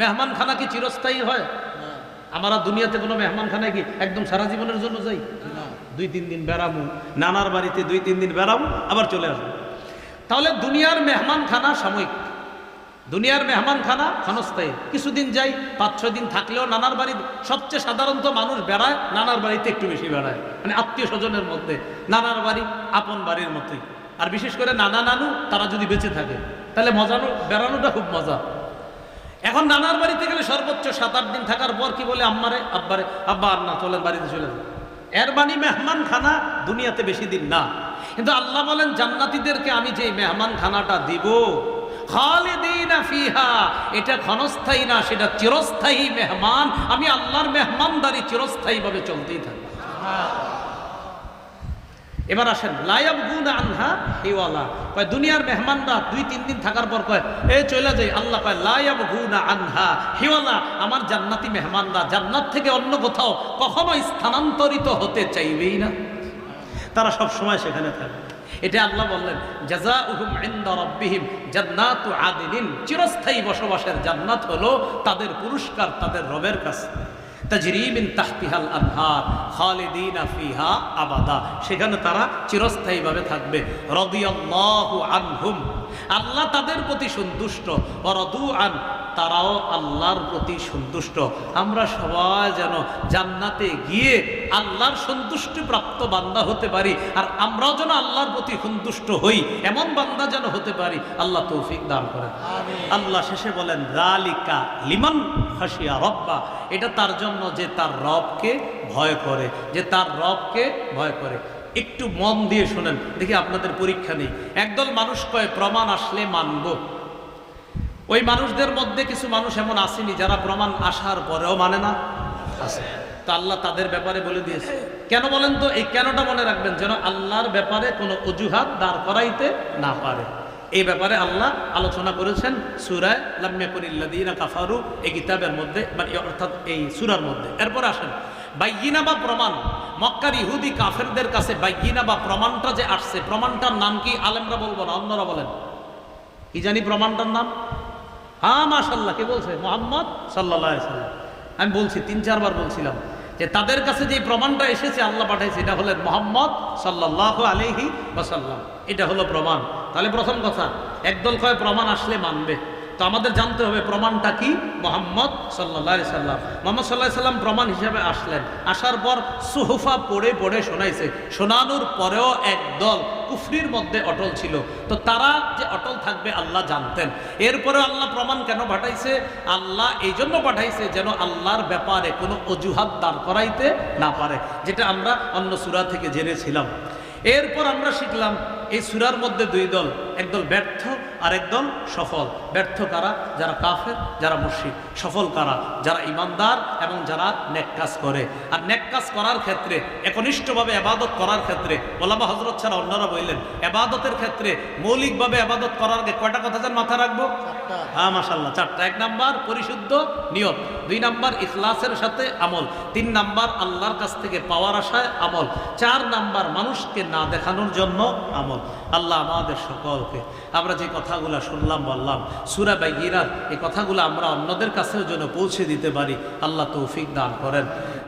মেহমান খানা কি চিরস্থায়ী হয়। আমরা দুনিয়াতে কোনো মেহমান খানায় কি একদম সারা জীবনের জন্য যাই? দুই তিন দিন বেড়াবো নানার বাড়িতে দুই তিন দিন বেড়াবো আবার চলে আসব। তাহলে দুনিয়ার মেহমান খানা সাময়িক। দুনিয়ার মেহমান খানা ক্ষণস্থায়ী। কিছুদিন যাই পাঁচ ছয় দিন থাকলেও নানার বাড়ি সবচেয়ে সাধারণত মানুষ বেড়ায় নানার বাড়িতে একটু বেশি বেড়ায়। মানে আত্মীয় স্বজনের মধ্যে নানার বাড়ি আপন বাড়ির মতোই। আর বিশেষ করে নানা নানু তারা যদি বেঁচে থাকে তাহলে মজানো বেড়ানোটা খুব মজা। এখন নানার বাড়িতে গেলে সর্বোচ্চ সাত, আট দিন থাকার পর কি বলে, আম্মারে, আব্বারে, আব্বা আর না, চলেন, বাড়িতে চলে যান। এর মানে মেহমান খানা দুনিয়াতে বেশি দিন না। কিন্তু আল্লাহ বলেন, জান্নাতীদেরকে আমি যে মেহমান খানাটা দিব ফিহা, এটা ক্ষণস্থায়ী না, সেটা চিরস্থায়ী মেহমান। আমি আল্লাহর মেহমানদারি চিরস্থায়ীভাবে চলতেই থাকবে। এবার আসেন লায়াব গুণ আনহা হেওয়ালা। কয়, দুনিয়ার মেহমানরা দুই, তিন দিন থাকার পর কয়, এ চলে যাই। আল্লাহ কয় লায়াব গুণ আনহা হেওয়ালা, আমার জান্নাতি মেহমানরা জান্নাত থেকে অন্য কোথাও কখনো স্থানান্তরিত হতে চাইবেই না। তারা সব সময় সেখানে থাকে। এটা আল্লাহ বললেন জাজা উহুম রব্বিহিম জান্নাতু আদিনিন। চিরস্থায়ী বসবাসের জান্নাত হলো তাদের পুরস্কার, তাদের রবের কাছে। তাজরিমিন তাহতিহাল আনহার খালিদিনা ফিহা আবাদা সেখানে তারা চিরস্থায়ীভাবে থাকবে। রদিয়াল্লাহু আনহুম। আল্লাহ তাদের প্রতি সন্তুষ্ট। অরদু আন তারাও আল্লাহর প্রতি সন্তুষ্ট। আমরা সবাই যেন জান্নাতে গিয়ে আল্লাহর সন্তুষ্টি প্রাপ্ত বান্দা হতে পারি আর আমরাও যেন আল্লাহর প্রতি সন্তুষ্ট হই এমন বান্দা যেন হতে পারি আল্লাহ তৌফিক দান করেন। আল্লাহ শেষে বলেন রালিকা লিমান হাসিয়া রব্বা। এটা তার জন্য যে তার রবকে ভয় করে যে তার রবকে ভয় করে। একটু মন দিয়ে শোনেন দেখি আপনাদের পরীক্ষা নেই। একদল মানুষ কয় প্রমাণ আসলে মানব। ওই মানুষদের মধ্যে কিছু মানুষ এমন আসেনি যারা প্রমাণ আসার পরেও মানে না। আছে। তো আল্লাহ তাদের ব্যাপারে বলে দিয়েছে। কেন বলেন তো? এই কেনটা মনে রাখবেন যেন আল্লাহর ব্যাপারে কোনো অজুহাত দাঁড় করাইতে না পারে। এই ব্যাপারে আল্লাহ আলোচনা করেছেন সুরায় লামিয়াকুরিল্লাদিনা কাফারু, এই কিতাবের মধ্যে মানে অর্থাৎ এই সুরার মধ্যে। এরপর আসেন বাইগিনা বা প্রমাণ? মক্কার ইহুদি কাফেরদের কাছে বাইগিনা বা প্রমাণটা যে আসছে, প্রমাণটার নাম কি আলেমরা বলব না, অন্যরা বলেন? কি জানি প্রমাণটার নাম? হ্যাঁ মাশাল্লাহ কে বলছে? মোহাম্মদ সাল্লাহ সাল্লাম আমি বলছি, তিন, চারবার বলছিলাম। যে তাদের কাছে যে প্রমাণটা এসেছে, আল্লাহ পাঠাইছে, এটা হলেন মোহাম্মদ সাল্লাহ আলহি বা এটা হলো প্রমাণ। তাহলে প্রথম কথা, একদল কয় প্রমাণ আসলে মানবে। তো আমাদের জানতে হবে প্রমাণটা কি? মোহাম্মদ সাল্লাহ সাল্লাম। মোহাম্মদ সাল্লাহ সাল্লাম প্রমাণ হিসাবে আসলেন। আসার পর সুহুফা পড়ে পড়ে শোনাইছে। শোনানোর পরেও একদল কুফরির মধ্যে অটল ছিল। তো তারা যে অটল থাকবে আল্লাহ জানতেন। এরপরে আল্লাহ প্রমাণ কেন পাঠাইছে? আল্লাহ এই জন্য পাঠাইছে যেন আল্লাহর ব্যাপারে কোনো অজুহাত দাঁড় করাইতে না পারে, যেটা আমরা অন্য সুরা থেকে জেনেছিলাম। এরপর আমরা শিখলাম, এই সুরার মধ্যে দুই দল একদল ব্যর্থ আর একদল সফল। ব্যর্থ কারা? যারা কাফের, যারা মুর্শিদ সফল কারা? যারা ইমানদার এবং যারা নেক কাজ করে। আর নেক কাজ করার ক্ষেত্রে, একনিষ্ঠভাবে আবাদত করার ক্ষেত্রে, ওলামা হজরত ছাড়া অন্যরা বললেন আবাদতের ক্ষেত্রে মৌলিকভাবে আবাদত করার আগে কয়টা কথা যেন মাথায় রাখব? হ্যাঁ মাসাল্লাহ চারটা এক নাম্বার পরিশুদ্ধ নিয়ত, দুই নাম্বার ইখলাসের সাথে আমল, তিন নাম্বার আল্লাহর কাছ থেকে পাওয়ার আশায় আমল, চার নাম্বার মানুষকে না দেখানোর জন্য আমল। আল্লাহ আমাদের সকলকে, আমরা যে কথাগুলো শুনলাম, বললাম, সুরা বাইগিরাত এই কথাগুলো আমরা অন্যদের কাছেও যেন পৌঁছে দিতে পারি। আল্লাহ তৌফিক দান করেন।